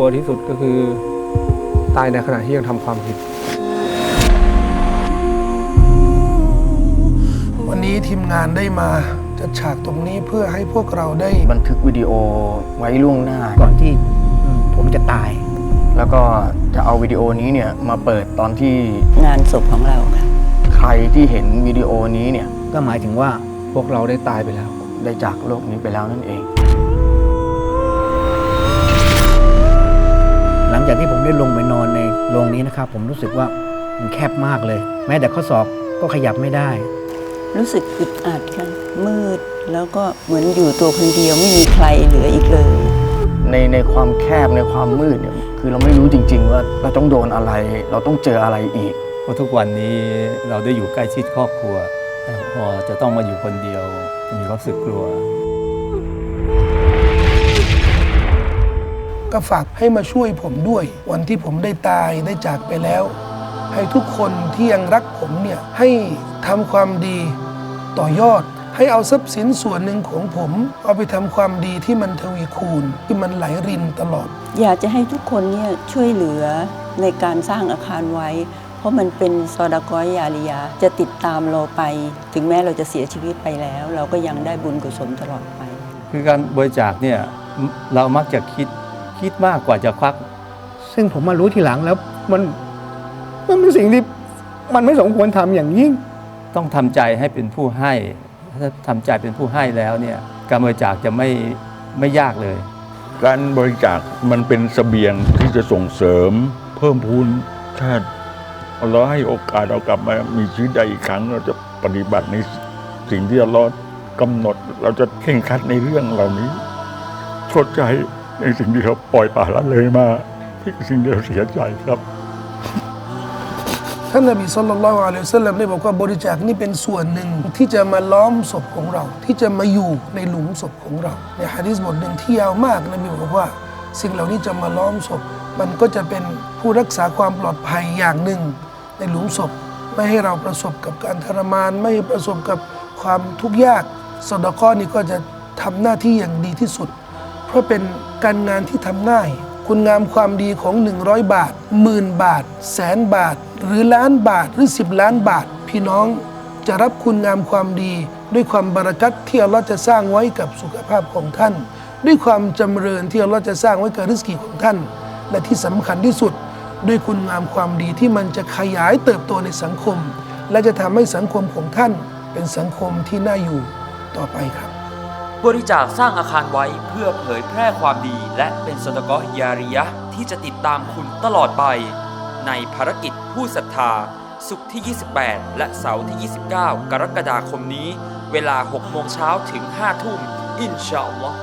กลัวที่สุดก็คือ ตายในขณะที่ยังทำความผิด วันนี้ทีมงานได้มาจัดฉากตรงนี้เพื่อให้พวกเราได้บันทึกวิดีโอไว้ล่วงหน้าก่อนที่อืมผมจะตาย แล้วก็จะเอาวิดีโอนี้เนี่ยมาเปิดตอนที่งานศพของเราค่ะใครที่เห็นวิดีโอนี้เนี่ยก็หมายถึงว่าพวกเราได้ตายไปแล้ว ได้จากโลกนี้ไปแล้วนั่นเอง ลังจากที่ผมได้ลงไปนอนในโรงนี้นะครับ ผมรู้สึกว่ามันแคบมากเลย แม้แต่ข้อศอกก็ขยับไม่ได้ รู้สึกอึดอัดค่ะมืดแล้วก็เหมือนอยู่ตัวคนเดียวไม่มีใครเหลืออีกเลย ในในความแคบในความมืดเนี่ยคือเราไม่รู้จริง ๆ ว่าเราต้องโดนอะไร เราต้องเจออะไรอีกเพราะทุกวันนี้เราได้อยู่ใกล้ชิดครอบครัว แต่พอจะต้องมาอยู่คนเดียวมีความรู้สึกกลัว ก็ฝากให้มาช่วยผมด้วย วันที่ผมได้ตายได้จากไปแล้ว ให้ทุกคนที่ยังรักผมเนี่ยให้ทำความดีต่อยอดให้เอาทรัพย์สินส่วนหนึ่งของผม เอาไปทำความดีที่มันทวีคูณที่มันไหลรินตลอด อยากจะให้ทุกคนเนี่ยช่วยเหลือในการสร้างอาคารไว้ เพราะมันเป็นซอดากอยยาลิยาจะติดตามเราไป ถึงแม้เราจะเสียชีวิตไปแล้ว เราก็ยังได้บุญกุศลตลอดไป คือการบริจาคเนี่ยเรามักจะคิด คิดมากกว่าจะควัก ซึ่งผมมารู้ทีหลังแล้วมันมันเป็นสิ่งที่มันไม่สมควรทำอย่างยิ่ง ต้องทำใจให้เป็นผู้ให้ ถ้าทำใจเป็นผู้ให้แล้วเนี่ยการบริจาคจะไม่ไม่ยากเลย การบริจาคมันเป็นเสบียงที่จะส่งเสริม เพิ่มพูนชาติเราให้โอกาสเรากลับมามีชีวิตได้อีกครั้งเราจะปฏิบัติในสิ่งที่เรากำหนด เราจะเข่งครัดในเรื่องเหล่านี้ชดใช้ ในสิ่งที่เราปล่อยปละละเลยมาที่สิ่งที่เราเสียใจครับท่านนบีสุลต่านละอะลัยฮิวะสัลลัมได้บอกว่าบริจาคนี่เป็นส่วนหนึ่งที่จะมาล้อมศพของเรา ที่จะมาอยู่ในหลุมศพของเรา ในฮะดีษบทหนึ่งที่ยาวมากนบีบอกว่า สิ่งเหล่านี้จะมาล้อมศพ มันก็จะเป็นผู้รักษาความปลอดภัยอย่างหนึ่ง ในหลุมศพ ไม่ให้เราประสบกับการทรมาน ไม่ให้ประสบกับความทุกข์ยากสดก้อนี่ก็จะทำหน้าที่อย่างดีที่สุด เพราะเป็นการงานที่ทำง่าย คุณงามความดีของ 100 บาทหมื่นบาท แสนบาท หรือล้านบาทหรือ 10 ล้านบาท พี่น้องจะรับคุณงามความดี ด้วยความบารักัตที่อัลลอฮ์จะสร้างไว้กับสุขภาพของท่าน ด้วยความจำเริญที่อัลลอฮ์จะสร้างไว้กับริสกีของท่าน และที่สำคัญที่สุดด้วยคุณงามความดีที่มันจะขยายเติบโตในสังคม และจะทำให้สังคมของท่านเป็นสังคมที่น่าอยู่ต่อไปครับ บริจาคสร้างอาคารไว้เพื่อเผยแพร่ความดี และเป็นสตกอยาริยะที่จะติดตามคุณตลอดไป ในภารกิจผู้ศรัทธา สุขที่ 28 และเสาร์ที่ 29 กรกฎาคมนี้ เวลา 6 โมงเช้าถึง 5 ทุ่ม อินชาอัลลอฮ์